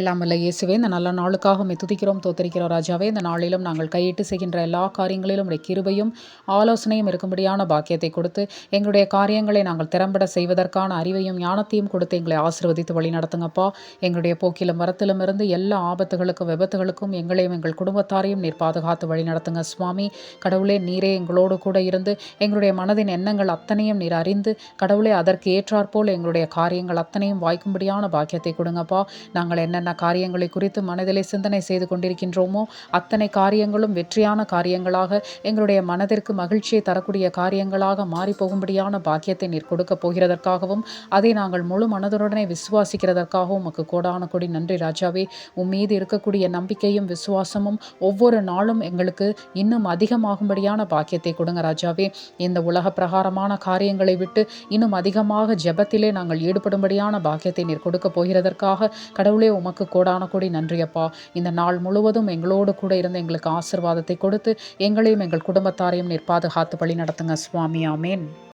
எல்லாம் வல்ல இயேசுவே இந்த நல்ல நாளுக்காக மே துதிக்கிறோம் தோத்தரிக்கிறோம் ராஜாவே. இந்த நாளிலும் நாங்கள் கையிட்டு செய்கின்ற எல்லா காரியங்களிலும் உடைய கிருபையும் ஆலோசனையும் இருக்கும்படியான பாக்கியத்தை கொடுத்து எங்களுடைய காரியங்களை நாங்கள் திறம்பட செய்வதற்கான அறிவையும் ஞானத்தையும் கொடுத்து எங்களை ஆசிர்வதித்து வழி நடத்துங்கப்பா. எங்களுடைய போக்கிலும் வரத்திலும் இருந்து எல்லா ஆபத்துகளுக்கும் விபத்துகளுக்கும் எங்களையும் எங்கள் குடும்பத்தாரையும் நீர் பாதுகாத்து வழி நடத்துங்க சுவாமி. கடவுளே நீரே எங்களோடு கூட இருந்து எங்களுடைய மனதின் எண்ணங்கள் அத்தனையும் நீர் அறிந்து கடவுளே அதற்கு ஏற்றாற்போல் எங்களுடைய காரியங்கள் அத்தனையும் வாய்க்கும்படியான பாக்கியத்தை கொடுங்கப்பா. நாங்கள் என்ன என்னென்ன காரியங்களை குறித்து மனதிலே சிந்தனை செய்து கொண்டிருக்கின்றோமோ அத்தனை காரியங்களும் வெற்றியான காரியங்களாக எங்களுடைய மனதிற்கு மகிழ்ச்சியை தரக்கூடிய காரியங்களாக மாறிப்போகும்படியான பாக்கியத்தை நீர் கொடுக்க போகிறதற்காகவும் அதை நாங்கள் முழு மனதுடனே விசுவாசிக்கிறதற்காகவும் உமக்கு கோடான கொடி நன்றி ராஜாவே. உன் மீது இருக்கக்கூடிய நம்பிக்கையும் விசுவாசமும் ஒவ்வொரு நாளும் எங்களுக்கு இன்னும் அதிகமாகும்படியான பாக்கியத்தை கொடுங்க ராஜாவே. இந்த உலக பிரகாரமான காரியங்களை விட்டு இன்னும் அதிகமாக ஜெபத்திலே நாங்கள் ஈடுபடும்படியான பாக்கியத்தை நீர் கொடுக்க போகிறதற்காக கடவுளே உமக்கு உமக்கு கோடான கோடி நன்றியப்பா. இந்த நாள் முழுவதும் எங்களோடு கூட இருந்து எங்களுக்கு ஆசிர்வாதத்தை கொடுத்து எங்களையும் எங்கள் குடும்பத்தாரையும் நிற்பாதுகாத்து வழி நடத்துங்க சுவாமி ஆமேன்.